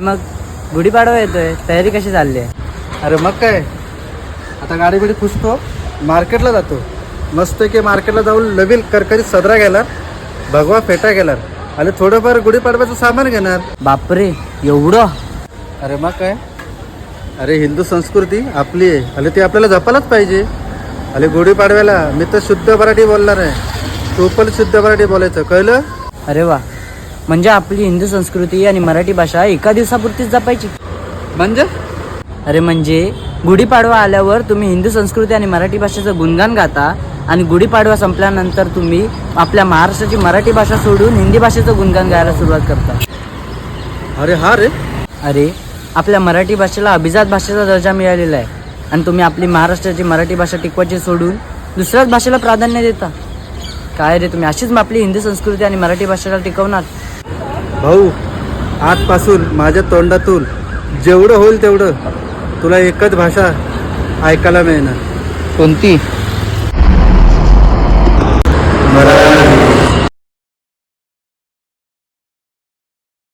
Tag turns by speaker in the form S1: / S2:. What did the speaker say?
S1: मग गुढीपाडवा येतोय. तयारी कशी चालली आहे?
S2: अरे मग काय? आता गाडी बिडी पुसतो मार्केटला जातो. मस्त की मार्केटला जाऊन नवीन करकरीत सदरा घेणार भगवा फेटा घेणार आणि थोडंफार गुढीपाडव्याचं सामान घेणार.
S1: बापरे एवढं?
S2: अरे मग काय? अरे हिंदू संस्कृती आपली आहे. आणि ती आपल्याला जपायलाच पाहिजे. आणि गुढीपाडव्याला मी तर शुद्ध मराठी बोलणार आहे. तू पण शुद्ध मराठी बोलायचं कळलं?
S1: अरे वा. म्हणजे आपली हिंदू संस्कृती आणि मराठी भाषा एका दिवसापुरतीच जपायची.
S2: म्हणजे?
S1: अरे म्हणजे गुढीपाडवा आल्यावर तुम्ही हिंदू संस्कृती आणि मराठी भाषेचं गुणगान गाता आणि गुढीपाडवा संपल्यानंतर तुम्ही आपल्या महाराष्ट्राची मराठी भाषा सोडून हिंदी भाषेचं गुणगान गायला सुरुवात करता.
S2: अरे हा रे.
S1: अरे आपल्या मराठी भाषेला अभिजात भाषेचा दर्जा मिळालेला आहे आणि तुम्ही आपली महाराष्ट्राची मराठी भाषा टिकवायची सोडून दुसऱ्याच भाषेला प्राधान्य देता. काय रे तुम्ही अशीच आपली हिंदी संस्कृती आणि मराठी भाषेला टिकवणार?
S2: भाऊ आजपासून माझ्या तोंडातून जेवढं होईल तेवढं तुला एकच भाषा ऐकायला मिळणार.
S1: कोणती?